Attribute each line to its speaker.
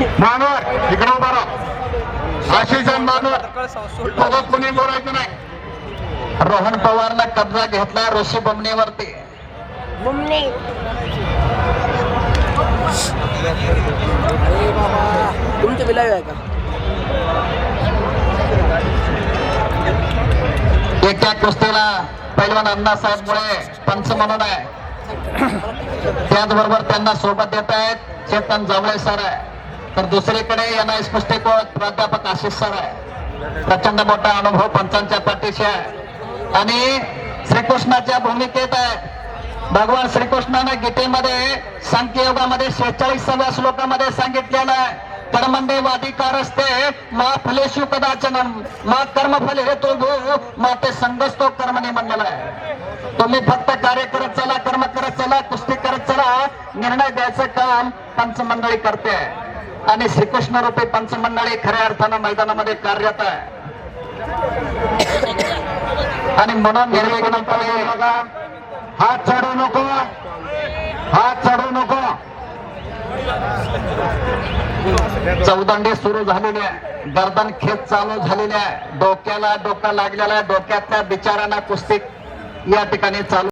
Speaker 1: मानवर इकडे उभा राहा. आशिष मानवर दोघं कोणी बोलायचं नाही.
Speaker 2: रोहन पवारला कब्जा घेतला ऋषी बमणीवरती.
Speaker 3: बुमणे तुमचं आहे का?
Speaker 2: एका कुस्तीला पैलवान अण्णासाहेब मुळे पंच म्हणून आहे. त्याचबरोबर त्यांना सोबत देत आहेत चेतन जावळे सर आहे. तर दुसरीकडे एन स्पष्टीकृत प्राध्यापक आशिष सर आहे. प्रचंड मोठा अनुभव पंचांच्या पाठीशी आहे. आणि श्रीकृष्णाच्या भूमिकेत आहे. भगवान श्रीकृष्णानं गीतेमध्ये सांख्ययोगामध्ये शेहेचाळीसाव्या श्लोकामध्ये सांगितलेलं आहे. कर्मंडे वाधिकार असते मा फलेशु कदाचनम मा कर्मफल हे तो भू मा ते संगस्तो कर्मने म्हणलेला आहे तुम्ही फक्त कार्य करत चला कर्म करत चला कुस्ती करत चला निर्णय द्यायचं काम पंचमंडळी करते. आणि श्रीकृष्ण रूपी पंचमंडळी खऱ्या अर्थानं मैदानामध्ये कार्यरत आहे. आणि म्हणून निर्वेगनंतर
Speaker 1: हात चढू नको. हात चढू नको.
Speaker 2: चौदंडी सुरू झालेली आहे. गर्दन खेच चालू झालेली आहे. डोक्याला डोका लागलेला आहे. डोक्यातल्या बिचारांना कुस्ती या ठिकाणी चालू